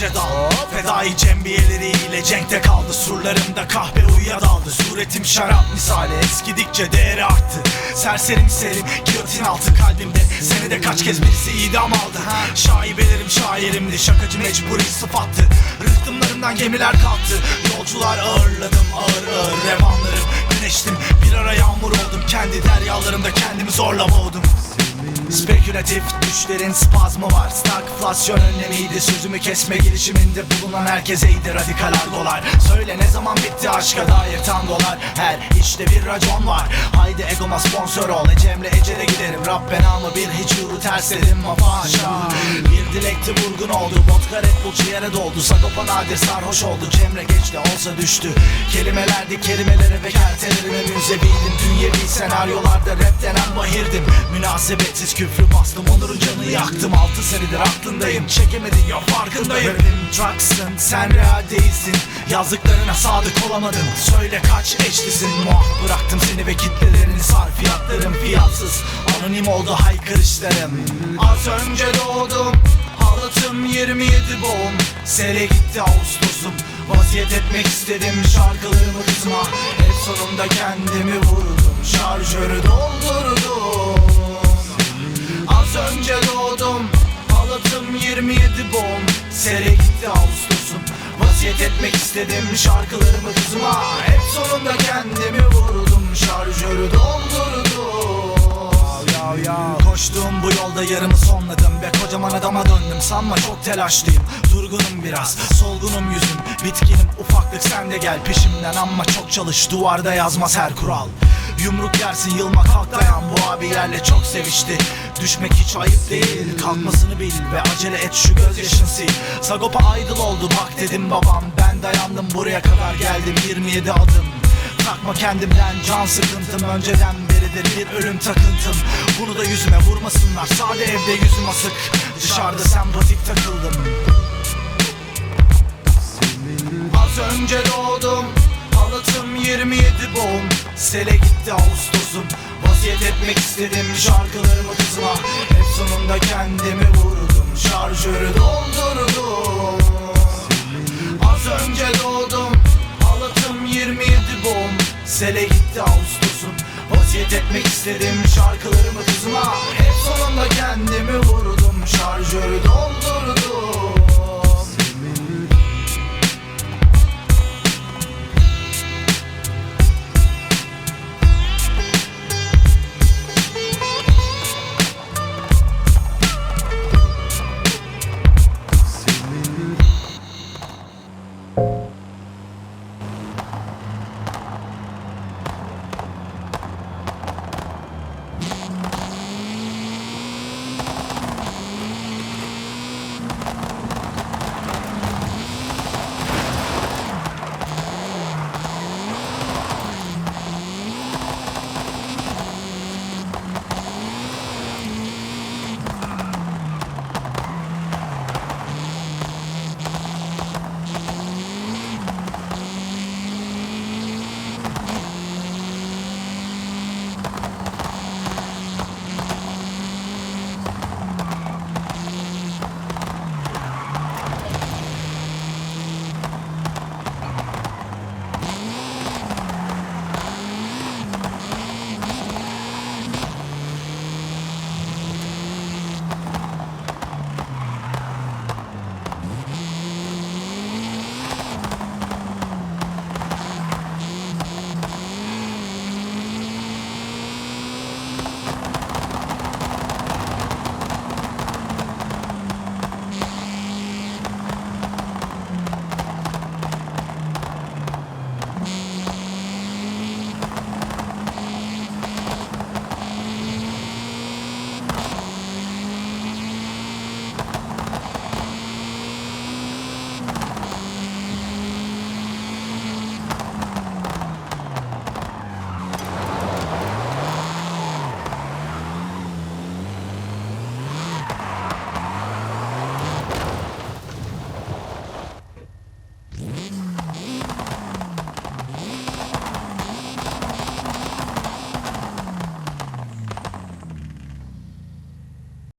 suya dal. Fedai cembiyeleriyle cenkte kaldı. Surlarımda kahve uyuya daldı. Suretim şarap misali. Eskidikçe değeri arttı. Serserim serim giyotin altı kalbimde. Seni de kaç kez birisi idam aldı. Şaibelerim şairimdi. Şakacı mecburi sıfattı. Rıhtımlarımdan gemiler kalktı. Yolcular ağırladım ağır ağır revanlarım. Güneştim bir ara yağmur oldum. Kendi deryalarımda kendimi zorla boğdum Spekülatif düşlerin spazmı var. Stagflasyon önlemiydi. Sözümü kesme girişiminde bulunan herkeseydi Radikal argolar. Söyle ne zaman bitti aşka dair tangolar Her işte bir racon var. Haydi egoma sponsor ol. Ecem'le Ece'de giderim. Rab benamı bir hiç yuru ters dedim. Mafaşa Bir dilekti vurgun oldu. Vodka Red Bull ciğere doldu. Sagopa nadir sarhoş oldu. Cemre geç de olsa düştü. Kelimelerdi kelimelere ve kertelerime müzeviydim Dünyevi senaryolarda rap denen bahirdim. Münasebetsiz küfrü bastım Onur'un canı yaktım. Altı senedir aklındayım Çekemedin ya farkındayım. Rapim drugsın sen real değilsin. Yazdıklarına sadık olamadın. Söyle kaç eşlisin. Muah bıraktım seni ve kitlelerini Sarfiyatlarım fiyatsız. Anonim oldu haykırışlarım. Az önce doğdum Halatım 27 boğum. Sele gitti Ağustos'um. Vaziyet etmek istedim şarkılarımı kızma. Hep sonunda kendimi vurdum. Şarjörü doldurdum Sele gitti Ağustos'um. Vaziyet etmek istedim şarkılarımı kızma Hep sonunda kendimi vurdum Şarjörü doldurdum. Yav yav Koştuğum bu yolda yarımı sonladım. Ve kocaman adama sanma çok telaşlıyım. Durgunum biraz solgunum yüzüm. Bitkinim ufaklık sen de gel peşimden. Ama çok çalış duvarda yazmaz her kural. Yumruk yersin yılma kalk dayan. Bu abilerle çok sevişti. Düşmek hiç ayıp değil. Kalkmasını bil ve acele et şu gözyaşın sil. Sagopa aydıl oldu bak dedim babam. Ben dayandım buraya kadar geldim. 27 adım. Takma kendimden can sıkıntım Önceden beridir bir ölüm takıntım. Bunu da yüzüme vurmasınlar. Sade evde yüzüm asık. Dışarıda sempatik takıldım. Az önce doğdum. Halatım 27 boğum. Sele gitti Ağustos'um. Vaziyet etmek istedim. Şarkılarımı kızma. Hep sonunda kendimi vurdum. Şarjörü doldurdum. Az önce doğdum. Halatım 27 boğum. Sele gitti Ağustos'um Vaziyet etmek istedim şarkılarımı kızma. Hep sonunda kendimi vurdum Şarjörü doldurdum